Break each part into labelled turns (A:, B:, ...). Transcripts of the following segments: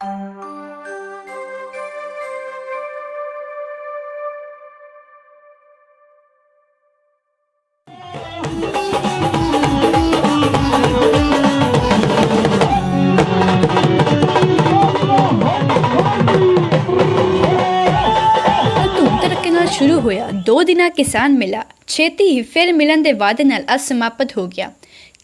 A: ਧੂਮ ਨਾਲ ਸ਼ੁਰੂ ਹੋਇਆ। ਦੋ ਦਿਨਾਂ ਕਿਸਾਨ ਮੇਲਾ। ਛੇਤੀ ਹੀ ਫਿਰ ਮਿਲਣ ਦੇ ਵਾਅਦੇ ਨਾਲ ਅਸਮਾਪਤ ਹੋ ਗਿਆ।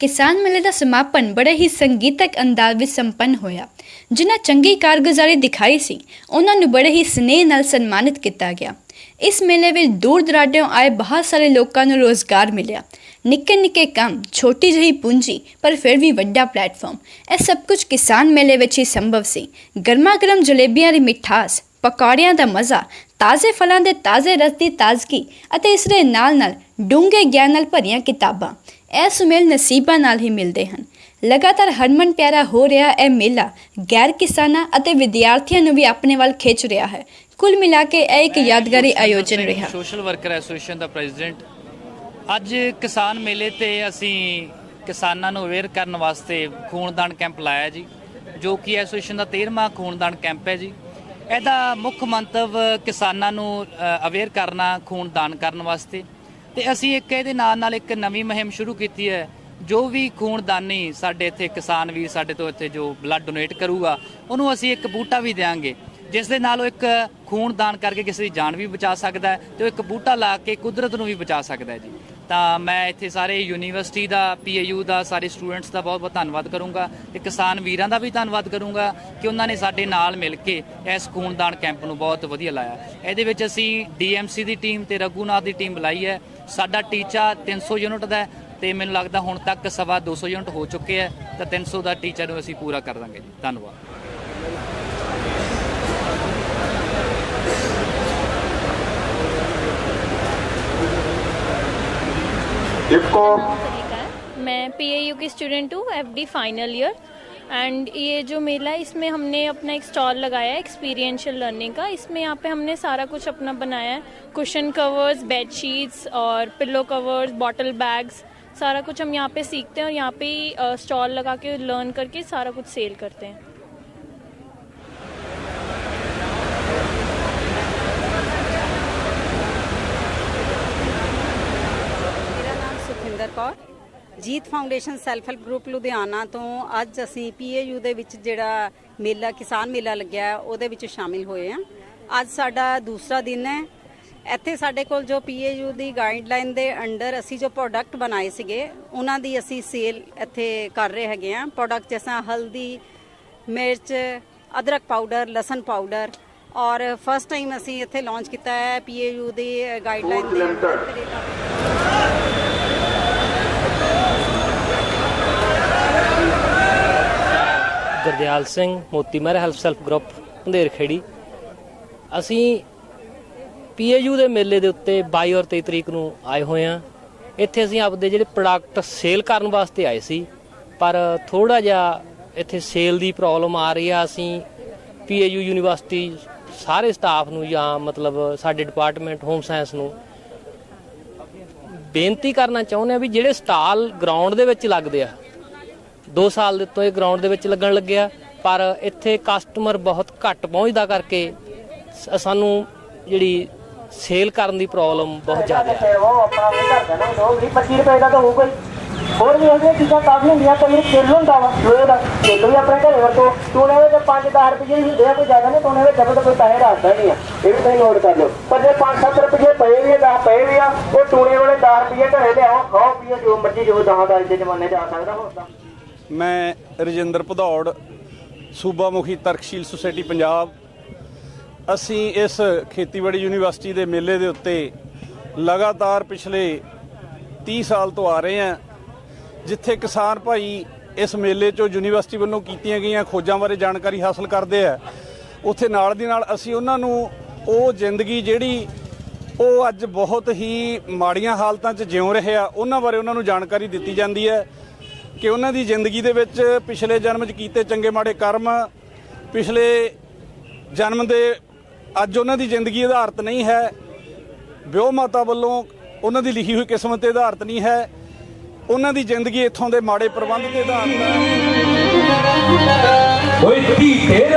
A: ਕਿਸਾਨ ਮੇਲੇ ਦਾ ਸਮਾਪਨ ਬੜੇ ਹੀ ਸੰਗੀਤਕ ਅੰਦਾਜ਼ ਵਿੱਚ ਸੰਪੰਨ ਹੋਇਆ, ਜਿਨ੍ਹਾਂ ਚੰਗੀ ਕਾਰਗੁਜ਼ਾਰੀ ਦਿਖਾਈ ਸੀ, ਉਹਨਾਂ ਨੂੰ ਬੜੇ ਹੀ ਸਨੇਹ ਨਾਲ ਸਨਮਾਨਿਤ ਕੀਤਾ ਗਿਆ। ਇਸ ਮੇਲੇ ਵਿੱਚ ਦੂਰ ਦਰਾਡਿਓਂ ਆਏ ਬਹੁਤ ਸਾਰੇ ਲੋਕਾਂ ਨੂੰ ਰੋਜ਼ਗਾਰ ਮਿਲਿਆ। ਨਿੱਕੇ ਨਿੱਕੇ ਕੰਮ, ਛੋਟੀ ਜਿਹੀ ਪੂੰਜੀ, ਪਰ ਫਿਰ ਵੀ ਵੱਡਾ ਪਲੇਟਫਾਰਮ। ਇਹ ਸਭ ਕੁਝ ਕਿਸਾਨ ਮੇਲੇ ਵਿੱਚ ਹੀ ਸੰਭਵ ਸੀ। ਗਰਮਾ ਗਰਮ ਜਲੇਬੀਆਂ ਦੀ ਮਿਠਾਸ, ਪਕੌੜਿਆਂ ਦਾ ਮਜ਼ਾ, ਤਾਜ਼ੇ ਫਲਾਂ ਦੇ ਤਾਜ਼ੇ ਰਸ ਦੀ ਤਾਜ਼ਗੀ ਅਤੇ ਇਸ ਦੇ ਨਾਲ-ਨਾਲ ਡੂੰਘੇ ਗਿਆਨ ਨਾਲ ਭਰੀਆਂ ਕਿਤਾਬਾਂ। ਇਹ ਸੁਮੇਲ ਨਸੀਬਾਂ ਨਾਲ ਹੀ ਮਿਲਦੇ ਹਨ। ਲਗਾਤਾਰ ਹਰਮਨ ਪਿਆਰਾ ਹੋ ਰਿਹਾ ਇਹ ਮੇਲਾ ਗੈਰ ਕਿਸਾਨਾਂ ਅਤੇ ਵਿਦਿਆਰਥੀਆਂ ਨੂੰ ਵੀ ਆਪਣੇ ਵੱਲ ਖਿੱਚ ਰਿਹਾ ਹੈ। ਕੁੱਲ ਮਿਲਾ ਕੇ ਇਹ ਇੱਕ ਯਾਦਗਾਰੀ ਆਯੋਜਨ ਰਿਹਾ।
B: ਸੋਸ਼ਲ ਵਰਕਰ ਐਸੋਸੀਏਸ਼ਨ ਦਾ ਪ੍ਰੈਜ਼ੀਡੈਂਟ ਅੱਜ ਕਿਸਾਨ ਮੇਲੇ ਤੇ ਅਸੀਂ ਕਿਸਾਨਾਂ ਨੂੰ ਅਵੇਅਰ ਕਰਨ ਵਾਸਤੇ ਖੂਨਦਾਨ ਕੈਂਪ ਲਾਇਆ ਜੀ ਜੋ ਕਿ ਐਸੋਸੀਏਸ਼ਨ ਦਾ 13ਵਾਂ ਖੂਨਦਾਨ ਕੈਂਪ ਹੈ ਜੀ। ਇਹਦਾ ਮੁੱਖ ਮੰਤਵ ਕਿਸਾਨਾਂ ਨੂੰ ਅਵੇਅਰ ਕਰਨਾ ਖੂਨਦਾਨ ਕਰਨ ਵਾਸਤੇ। ਤੇ ਅਸੀਂ ਇੱਕ ਇਹਦੇ ਨਾਲ ਨਾਲ ਇੱਕ ਨਵੀਂ ਮੁਹਿੰਮ ਸ਼ੁਰੂ ਕੀਤੀ ਹੈ। ਜੋ ਵੀ ਖੂਨਦਾਨੀ ਸਾਡੇ ਇੱਥੇ ਕਿਸਾਨ ਵੀ ਸਾਡੇ ਤੋਂ ਇੱਥੇ ਜੋ ਬਲੱਡ ਡੋਨੇਟ ਕਰੂਗਾ, ਉਹਨੂੰ ਅਸੀਂ ਇੱਕ ਬੂਟਾ ਵੀ ਦੇਵਾਂਗੇ ਜਿਸ ਦੇ ਨਾਲ ਉਹ ਇੱਕ ਖੂਨਦਾਨ ਕਰਕੇ ਕਿਸੇ ਦੀ ਜਾਨ ਵੀ ਬਚਾ ਸਕਦਾ ਹੈ ਤੇ ਉਹ ਇੱਕ ਬੂਟਾ ਲਾ ਕੇ ਕੁਦਰਤ ਨੂੰ ਵੀ ਬਚਾ ਸਕਦਾ ਜੀ। ਤਾਂ ਮੈਂ ਇੱਥੇ ਸਾਰੇ ਯੂਨੀਵਰਸਿਟੀ ਦਾ, ਪੀਏਯੂ ਦਾ, ਸਾਰੇ ਸਟੂਡੈਂਟਸ ਦਾ ਬਹੁਤ ਬਹੁਤ ਧੰਨਵਾਦ ਕਰੂੰਗਾ ਤੇ ਕਿਸਾਨ ਵੀਰਾਂ ਦਾ ਵੀ ਧੰਨਵਾਦ ਕਰੂੰਗਾ ਕਿ ਉਹਨਾਂ ਨੇ ਸਾਡੇ ਨਾਲ ਮਿਲ ਕੇ ਇਸ ਖੂਨਦਾਨ ਕੈਂਪ ਨੂੰ ਬਹੁਤ ਵਧੀਆ ਲਾਇਆ। ਇਹਦੇ ਵਿੱਚ ਅਸੀਂ ਡੀਐਮਸੀ ਦੀ ਟੀਮ ਤੇ ਰਘੂਨਾਥ ਦੀ ਟੀਮ ਬੁਲਾਈ ਹੈ। ਸਾਡਾ ਟੀਚਾ 300 ਯੂਨਿਟ ਦਾ ਹੈ ਤੇ ਮੈਨੂੰ ਲੱਗਦਾ ਹੁਣ ਤੱਕ ਸਵਾ 200 ਯੂਨਿਟ ਹੋ ਚੁੱਕੇ ਹੈ ਤਾਂ 300 ਦਾ ਟੀਚਰ ਨੂੰ ਅਸੀਂ ਪੂਰਾ ਕਰ ਦਾਂਗੇ ਜੀ ਧੰਨਵਾਦ
C: इसको
D: तरीका है मैं पीएयू की स्टूडेंट हूँ एफडी फाइनल ईयर एंड ये जो मेला है, इसमें हमने अपना एक स्टॉल लगाया है एक्सपीरियंशियल लर्निंग का। इसमें यहाँ पे हमने सारा कुछ अपना बनाया है। कुशन कवर्स बेड शीट्स और पिल्लो कवर्स बॉटल बैग्स सारा कुछ हम यहाँ पे सीखते हैं और यहाँ पे स्टॉल लगा के लर्न करके सारा कुछ सेल करते हैं।
E: मेरा नाम Sukhinder Kaur. Jeet foundation self help group Ludhiana ਤੋਂ ਅੱਜ ਅਸੀਂ ਪੀਏਯੂ ਦੇ ਵਿੱਚ ਜਿਹੜਾ ਮੇਲਾ, ਕਿਸਾਨ ਮੇਲਾ ਲੱਗਿਆ ਉਹਦੇ ਵਿੱਚ ਸ਼ਾਮਿਲ ਹੋਏ ਹਾਂ। ਅੱਜ ਸਾਡਾ ਦੂਸਰਾ ਦਿਨ ਹੈ। ਇੱਥੇ ਸਾਡੇ ਕੋਲ ਜੋ ਪੀਏਯੂ ਦੀ ਗਾਈਡਲਾਈਨ ਦੇ ਅੰਡਰ ਅਸੀਂ ਜੋ ਪ੍ਰੋਡਕਟ ਬਣਾਏ ਸੀਗੇ, ਉਹਨਾਂ ਦੀ ਅਸੀਂ ਸੇਲ ਇੱਥੇ ਕਰ ਰਹੇ ਹੈਗੇ ਹਾਂ। ਪ੍ਰੋਡਕਟ ਜਿਵੇਂ ਹਲਦੀ, ਮਿਰਚ, ਅਦਰਕ ਪਾਊਡਰ ਲਸਣ ਪਾਊਡਰ ਔਰ ਫਸਟ ਟਾਈਮ ਅਸੀਂ ਇੱਥੇ ਲਾਂਚ ਕੀਤਾ ਹੈ ਪੀਏਯੂ ਦੀ ਗਾਈਡਲਾਈਨ ਦੇ। Under
F: Gurdial Singh, Moti Mehar help self group Andher Kheri. ਅਸੀਂ ਪੀਏਯੂ ਦੇ ਮੇਲੇ ਦੇ ਉੱਤੇ 22 ਔਰ 23 ਤਰੀਕ ਨੂੰ ਆਏ ਹੋਏ ਆ ਇੱਥੇ ਅਸੀਂ ਆਪਦੇ ਜਿਹੜੇ ਪ੍ਰੋਡਕਟ ਸੇਲ ਕਰਨ ਵਾਸਤੇ ਆਏ ਸੀ। ਪਰ ਥੋੜਾ ਜਿਹਾ ਇੱਥੇ ਸੇਲ ਦੀ ਪ੍ਰੋਬਲਮ ਆ ਰਹੀ ਆ। ਅਸੀਂ ਪੀਏਯੂ ਯੂਨੀਵਰਸਿਟੀ ਸਾਰੇ ਸਟਾਫ ਨੂੰ ਜਾਂ ਮਤਲਬ ਸਾਡੇ ਡਿਪਾਰਟਮੈਂਟ ਹੋਮ ਸਾਇੰਸ ਨੂੰ ਬੇਨਤੀ ਕਰਨਾ ਚਾਹੁੰਦੇ ਆ ਵੀ ਜਿਹੜੇ ਸਟਾਲ ਗਰਾਊਂਡ ਦੇ ਵਿੱਚ ਲੱਗਦੇ ਆ 2 ਸਾਲ ਦੇ ਤੋਂ ਇਹ ਗਰਾਊਂਡ ਦੇ ਵਿੱਚ ਲੱਗਣ ਲੱਗਿਆ, ਪਰ ਇੱਥੇ ਕਸਟਮਰ ਬਹੁਤ ਘੱਟ ਪਹੁੰਚਦਾ ਕਰਕੇ ਸਾਨੂੰ ਜਿਹੜੀ ਸੇਲ ਕਰਨ ਦੀ ਪ੍ਰੋਬਲਮ ਬਹੁਤ ਜ਼ਿਆਦਾ ਹੈ
G: ਉਹ ਆਪਣਾ ਆਪਣੇ ਘਰ ਦਾ ਨਾ 25 ਰੁਪਏ ਦਾ ਤਾਂ ਹੋਊਗਾ ਹੋਰ ਵੀ ਇਹਦੀਆਂ ਚੀਜ਼ਾਂ ਕਾਫੀ ਹੁੰਦੀਆਂ, ਕਈ ਵਾਰੀ ਹੁੰਦਾ ਵਾ, ਲੋਹੇ ਦਾ। ਕਿੱਲ ਵੀ ਆਪਣੇ ਘਰੇ ਵਰਤੋ ਟੂਣੇ ਵਿੱਚ 5-10 ਰੁਪਏ ਹੀ ਹੁੰਦੇ ਆ, ਕੋਈ ਜ਼ਿਆਦਾ ਨਹੀਂ ਟੂਣੇ ਵਿੱਚ ਡਬਲ ਕੋਈ ਪੈਸੇ ਰੱਖਦਾ ਨਹੀਂ ਆ। ਇਹ ਵੀ ਤੁਸੀਂ ਨੋਟ ਕਰ ਲਓ। ਪਰ ਜੇ 5-7 ਰੁਪਏ ਪਏ ਵੀ ਆ 10 ਪਏ ਵੀ ਆ, ਉਹ ਟੂਣੇ ਵਾਲੇ 10 ਰੁਪਏ ਘਰੇ ਲਿਆਓ, ਖਾਓ, ਪੀਓ, ਜੋ ਮਰਜ਼ੀ, ਜੋ 10 ਦਾ ਦੇ ਜ਼ਮਾਨੇ 'ਚ ਆ ਸਕਦਾ, ਹੋਰ
H: ਮੈਂ ਰਜਿੰਦਰ ਭਦੌੜ, ਸੂਬਾ ਮੁਖੀ ਤਰਕਸ਼ੀਲ ਸੁਸਾਇਟੀ ਪੰਜਾਬ। ਅਸੀਂ ਇਸ ਖੇਤੀਬਾੜੀ ਯੂਨੀਵਰਸਿਟੀ ਦੇ ਮੇਲੇ ਦੇ ਉੱਤੇ ਲਗਾਤਾਰ ਪਿਛਲੇ 30 ਸਾਲ ਤੋਂ ਆ ਰਹੇ ਹਾਂ, ਜਿੱਥੇ ਕਿਸਾਨ ਭਾਈ ਇਸ ਮੇਲੇ 'ਚੋਂ ਯੂਨੀਵਰਸਿਟੀ ਵੱਲੋਂ ਕੀਤੀਆਂ ਗਈਆਂ ਖੋਜਾਂ ਬਾਰੇ ਜਾਣਕਾਰੀ ਹਾਸਲ ਕਰਦੇ ਆ। ਉੱਥੇ ਨਾਲ ਦੀ ਨਾਲ ਅਸੀਂ ਉਹਨਾਂ ਨੂੰ ਉਹ ਜ਼ਿੰਦਗੀ ਜਿਹੜੀ ਉਹ ਅੱਜ ਬਹੁਤ ਹੀ ਮਾੜੀਆਂ ਹਾਲਤਾਂ 'ਚ ਜਿਉਂ ਰਹੇ ਆ, ਉਹਨਾਂ ਬਾਰੇ ਉਹਨਾਂ ਨੂੰ ਜਾਣਕਾਰੀ ਦਿੱਤੀ ਜਾਂਦੀ ਹੈ। ਕਿ ਉਹਨਾਂ ਦੀ ਜ਼ਿੰਦਗੀ ਦੇ ਵਿੱਚ ਪਿਛਲੇ ਜਨਮ 'ਚ ਕੀਤੇ ਚੰਗੇ ਮਾੜੇ ਕਰਮ ਪਿਛਲੇ ਜਨਮ ਦੇ ਅੱਜ ਉਹਨਾਂ ਦੀ ਜ਼ਿੰਦਗੀ ਆਧਾਰਿਤ ਨਹੀਂ ਹੈ। ਵਿਉ ਮਾਤਾ ਵੱਲੋਂ ਉਹਨਾਂ ਦੀ ਲਿਖੀ ਹੋਈ ਕਿਸਮਤ ਤੇ ਆਧਾਰਿਤ ਨਹੀਂ ਹੈ। ਉਹਨਾਂ ਦੀ ਜ਼ਿੰਦਗੀ ਇੱਥੋਂ ਦੇ ਮਾੜੇ ਪ੍ਰਬੰਧ ਤੇ ਆਧਾਰ ਹੈ।
I: ਓਏ ਧੀ ਤੇਰੇ